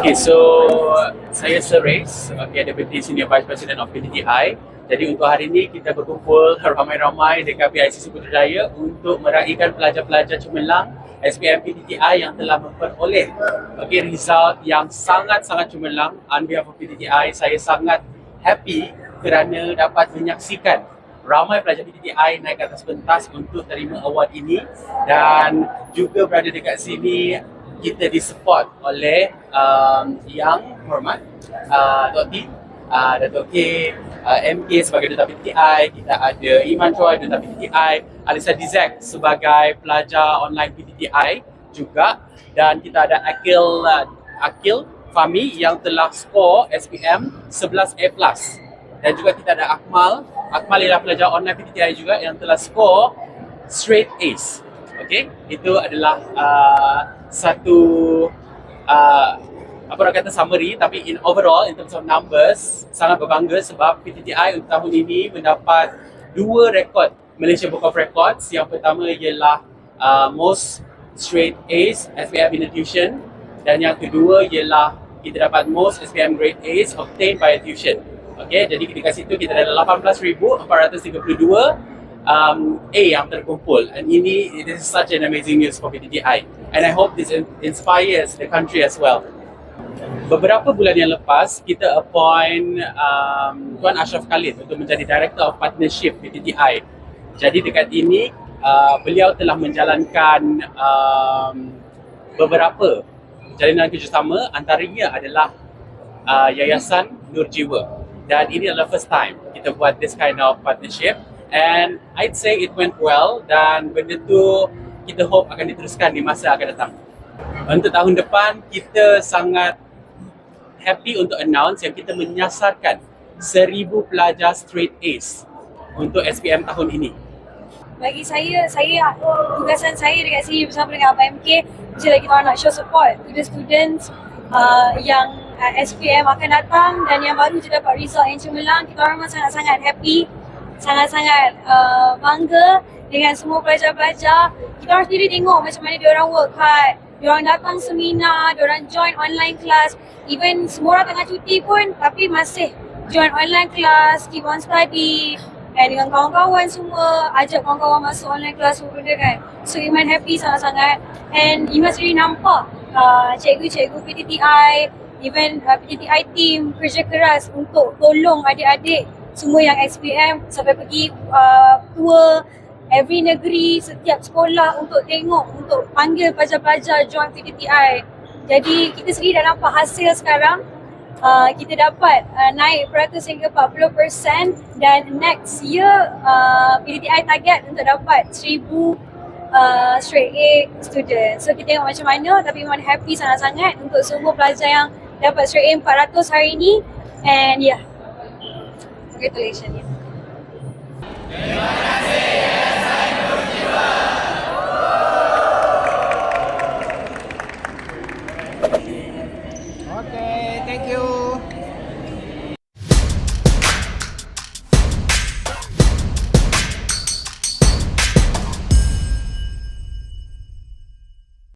Okay, so saya Seres, okay, Deputy Senior Vice President of PTTI. Jadi untuk hari ini kita berkumpul ramai-ramai dekat PICC Putrajaya untuk meraihkan pelajar-pelajar cemerlang SPM PTTI yang telah memperoleh okay, result yang sangat-sangat cemerlang. On behalf of PTTI, saya sangat happy kerana dapat menyaksikan ramai pelajar PTTI naik ke atas pentas untuk terima award ini dan juga berada dekat sini kita disupport oleh um, yang hormat uh, Dr. T, uh, Dato' K, uh, MK sebagai Duta PTTI, kita ada Iman Choi, Duta PTTI, Alisa Dizek sebagai pelajar online PTTI juga dan kita ada Akil uh, Akil Fami yang telah skor SPM 11A+. Dan juga kita ada Akmal, Akmal ialah pelajar online PTTI juga yang telah skor straight Ace. Okay, itu adalah uh, satu uh, apa nak kata summary tapi in overall in terms of numbers sangat berbangga sebab PTTI untuk tahun ini mendapat dua rekod Malaysia Book of Records. Yang pertama ialah uh, most straight A's SPM in a tuition dan yang kedua ialah kita dapat most SPM grade A's obtained by a tuition. Okay, jadi ketika situ kita ada 18,432 um, A yang terkumpul. And ini this is such an amazing news for PTTI and I hope this in- inspires the country as well. Beberapa bulan yang lepas kita appoint um, Tuan Ashraf Khalid untuk menjadi Director of Partnership PTTI. Jadi dekat ini uh, beliau telah menjalankan um, beberapa jalinan kerjasama. Antaranya adalah uh, Yayasan Nur Jiwa dan ini adalah first time kita buat this kind of partnership and I'd say it went well dan benda tu kita hope akan diteruskan di masa akan datang. Untuk tahun depan kita sangat happy untuk announce yang kita menyasarkan seribu pelajar straight A's untuk SPM tahun ini. bagi saya, saya tugasan saya dekat sini bersama dengan Abang MK mesti lagi kita nak show support to the students uh, yang uh, SPM akan datang dan yang baru je dapat result yang cemerlang kita orang sangat-sangat happy sangat-sangat uh, bangga dengan semua pelajar-pelajar. Kita orang sendiri tengok macam mana dia orang work hard dia orang datang seminar, dia orang join online class. Even semua orang tengah cuti pun tapi masih join online class, keep on study and dengan kawan-kawan semua ajak kawan-kawan masuk online class semua benda kan. So Iman happy sangat-sangat. And Iman sendiri nampak uh, cikgu-cikgu PTTI even uh, PTTI team kerja keras untuk tolong adik-adik semua yang SPM sampai pergi uh, tour every negeri, setiap sekolah untuk tengok, untuk panggil pelajar-pelajar join PTTI. Jadi kita sendiri dah nampak hasil sekarang. Uh, kita dapat uh, naik peratus hingga 40% dan next year uh, PTTI target untuk dapat 1000 uh, straight A student. So kita tengok macam mana tapi memang happy sangat-sangat untuk semua pelajar yang dapat straight A 400 hari ini and yeah. Congratulations. Okay, thank you.